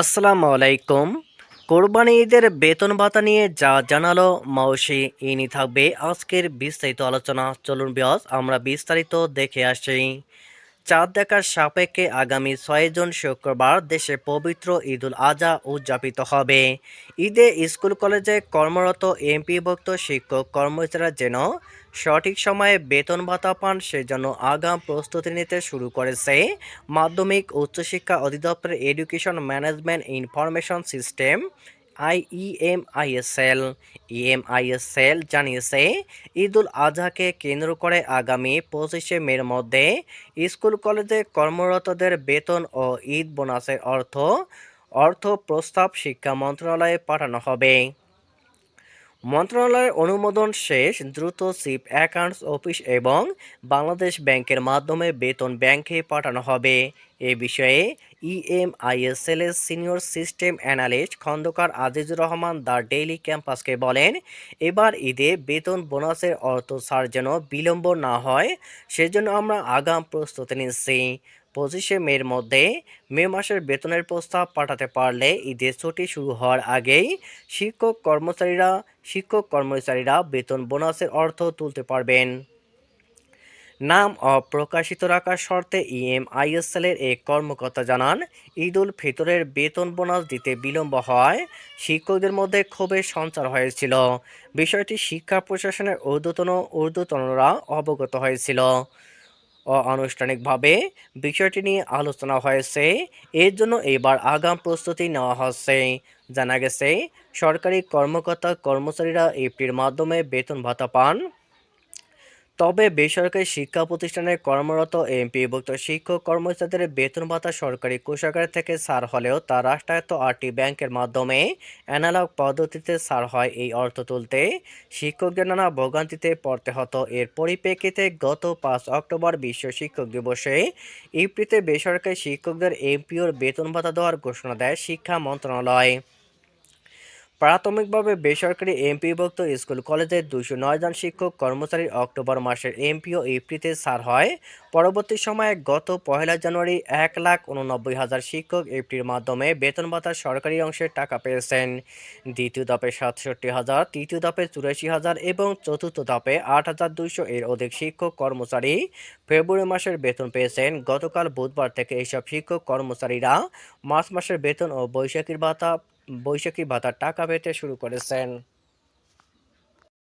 আসসালামু আলাইকুম। কোরবানি ঈদের বেতন ভাতা নিয়ে যা জানালো মাউসি, ইনি থাকবে আজকের বিস্তারিত আলোচনা। চলুন বিয়স আমরা বিস্তারিত দেখে আসি। চাঁদ দেখার সাপেক্ষে আগামী ছয় জুন শুক্রবার দেশে পবিত্র ঈদুল আজহা উদযাপিত হবে। ঈদে স্কুল, কলেজে কর্মরত এমপিভুক্ত শিক্ষক, কর্মচারীরা যেন সঠিক সময়ে বেতন ভাতা পান, সেজন্য আগাম প্রস্তুতি নিতে শুরু করেছে। মাধ্যমিক, উচ্চশিক্ষা অধিদপ্তরের education management information system IEMISL EMISL জানিয়েছে, ঈদুল আজহাকে কেন্দ্র করে আগামী পঁচিশে মের মধ্যে স্কুল, কলেজে কর্মরতদের বেতন ও ঈদ বোনাসের অর্থ অর্থ প্রস্তাব শিক্ষা মন্ত্রণালয়ে পাঠানো হবে। মন্ত্রণালয়ের অনুমোদন শেষ, দ্রুত চিফ অ্যাকাউন্টস অফিস এবং বাংলাদেশ ব্যাংকের মাধ্যমে বেতন ব্যাংকে পাঠানো হবে। এ বিষয়ে ইএমআইএসএল এর senior system analyst Khandaker Azizur Rahman the daily ক্যাম্পাসকে বলেন, এবার ঈদে বেতন বোনাসের অর্থ ছাড় যেন বিলম্ব না হয়, সেজন্য আমরা আগাম প্রস্তুতি নিচ্ছি। পঁচিশে মের মধ্যে মে মাসের বেতনের প্রস্তাব পাঠাতে পারলে ঈদের ছুটি শুরু হওয়ার আগেই শিক্ষক কর্মচারীরা শিক্ষক কর্মচারীরা বেতন বোনাসের অর্থ তুলতে পারবেন। নাম অপ্রকাশিত রাখার শর্তে ইএমআইএসএল এর এক কর্মকর্তা জানান, ঈদ উল ফিতরের বেতন বোনাস দিতে বিলম্ব হওয়ায় শিক্ষকদের মধ্যে ক্ষোভের সঞ্চার হয়েছিল। বিষয়টি শিক্ষা প্রশাসনের ঊর্ধ্বতন ঊর্ধ্বতনরা অবগত হয়েছিল। অনানুষ্ঠানিকভাবে বিষয়টি নিয়ে আলোচনা হয়েছে। এর জন্য এবার আগাম প্রস্তুতি নেওয়া হচ্ছে। জানা গেছে, সরকারি কর্মকর্তা কর্মচারীরা এফটির মাধ্যমে বেতন ভাতা পান। তবে বেসরকারি শিক্ষা প্রতিষ্ঠানে কর্মরত এমপি এমপিভুক্ত শিক্ষক কর্মচারীদের বেতন ভাতা সরকারি কোষাগার থেকে ছাড় হলেও তা রাষ্ট্রায়ত্ত আটটি ব্যাংকের মাধ্যমে অ্যানালগ পদ্ধতিতে ছাড় হয় এই অর্থ তুলতে শিক্ষকদের নানা ভোগান্তিতে পড়তে হতো। এর পরিপ্রেক্ষিতে গত পাঁচ অক্টোবর বিশ্ব শিক্ষক দিবসে ইপ্রিতে বেসরকারি শিক্ষকদের এমপিওর বেতন ভাতা দেওয়ার ঘোষণা দেয় শিক্ষা মন্ত্রণালয়। প্রাথমিকভাবে বেসরকারি এমপিভুক্ত স্কুল কলেজের দুশো নয় জন শিক্ষক কর্মচারী অক্টোবর মাসের এমপিও এপ্রিতে ছাড় হয়। পরবর্তী সময়ে গত পহেলা জানুয়ারি এক লাখ উননব্বই হাজার শিক্ষক এপ্রির মাধ্যমে বেতন ভাতার সরকারি অংশের টাকা পেয়েছেন। দ্বিতীয় ধাপে সাতষট্টি হাজার, তৃতীয় ধাপে চুরাশি হাজার এবং চতুর্থ ধাপে আট হাজার দুইশো এর অধিক শিক্ষক কর্মচারী ফেব্রুয়ারি মাসের বেতন পেয়েছেন। গতকাল বুধবার থেকে এইসব শিক্ষক কর্মচারীরা মার্চ মাসের বেতন ও বৈশাখীর ভাতা বৈশাখী ভাতার টাকা পেতে শুরু করেছেন।